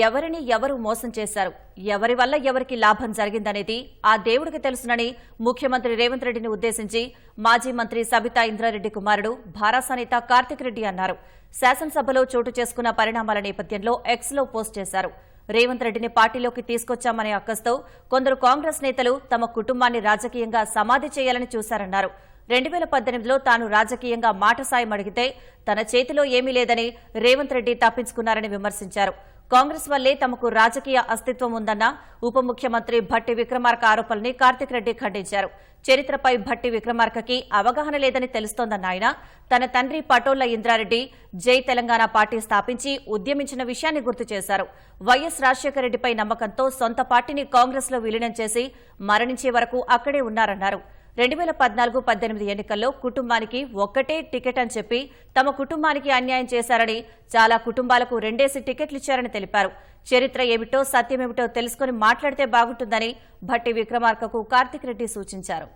ఎవరిని ఎవరు మోసం చేశారు? ఎవరి వల్ల ఎవరికి లాభం జరిగిందనేది ఆ దేవుడికి తెలుసునని ముఖ్యమంత్రి రేవంత్ రెడ్డిని ఉద్దేశించి మాజీ మంత్రి సబితా ఇంద్రారెడ్డి కుమారుడు భారాస నేత కార్తిక్ రెడ్డి అన్నారు. శాసనసభలో చోటు చేసుకున్న పరిణామాల నేపథ్యంలో ఎక్స్లో పోస్ట్ చేశారు. రేవంత్ రెడ్డిని పార్టీలోకి తీసుకొచ్చామనే అక్కస్తో కొందరు కాంగ్రెస్ నేతలు తమ కుటుంబాన్ని రాజకీయంగా సమాధి చేయాలని చూశారన్నారు. రెండు వేల పద్దెనిమిదిలో తాను రాజకీయంగా మాట సాయం అడిగితే తన చేతిలో ఏమీ లేదని రేవంత్ రెడ్డి తప్పించుకున్నారని విమర్శించారు. కాంగ్రెస్ వల్లే తమకు రాజకీయ అస్తిత్వం ఉందన్న ఉప ముఖ్యమంత్రి భట్టి విక్రమార్క ఆరోపణల్ని కార్తిక్ రెడ్డి ఖండించారు. చరిత్రపై భట్టి విక్రమార్కకి అవగాహన లేదని తెలుస్తోందన్న ఆయన. తన తండ్రి పటోళ్ళ ఇంద్రారెడ్డి జై తెలంగాణ పార్టీ స్థాపించి ఉద్యమించిన విషయాన్ని గుర్తు చేశారు. వైఎస్ రాజశేఖర రెడ్డిపై నమ్మకంతో సొంత పార్టీని కాంగ్రెస్లో విలీనం చేసి మరణించే వరకు అక్కడే ఉన్నారన్నారు. రెండు వేల పద్నాలుగు పద్దెనిమిది ఎన్నికల్లో కుటుంబానికి ఒక్కటే టికెట్ అని చెప్పి తమ కుటుంబానికి అన్యాయం చేశారని చాలా కుటుంబాలకు రెండేసి టికెట్లు ఇచ్చారని తెలిపారు. చరిత్ర ఏమిటో సత్యమేమిటో తెలుసుకుని మాట్లాడితే బాగుంటుందని భట్టి విక్రమార్కకు కార్తిక్ రెడ్డి సూచించారు.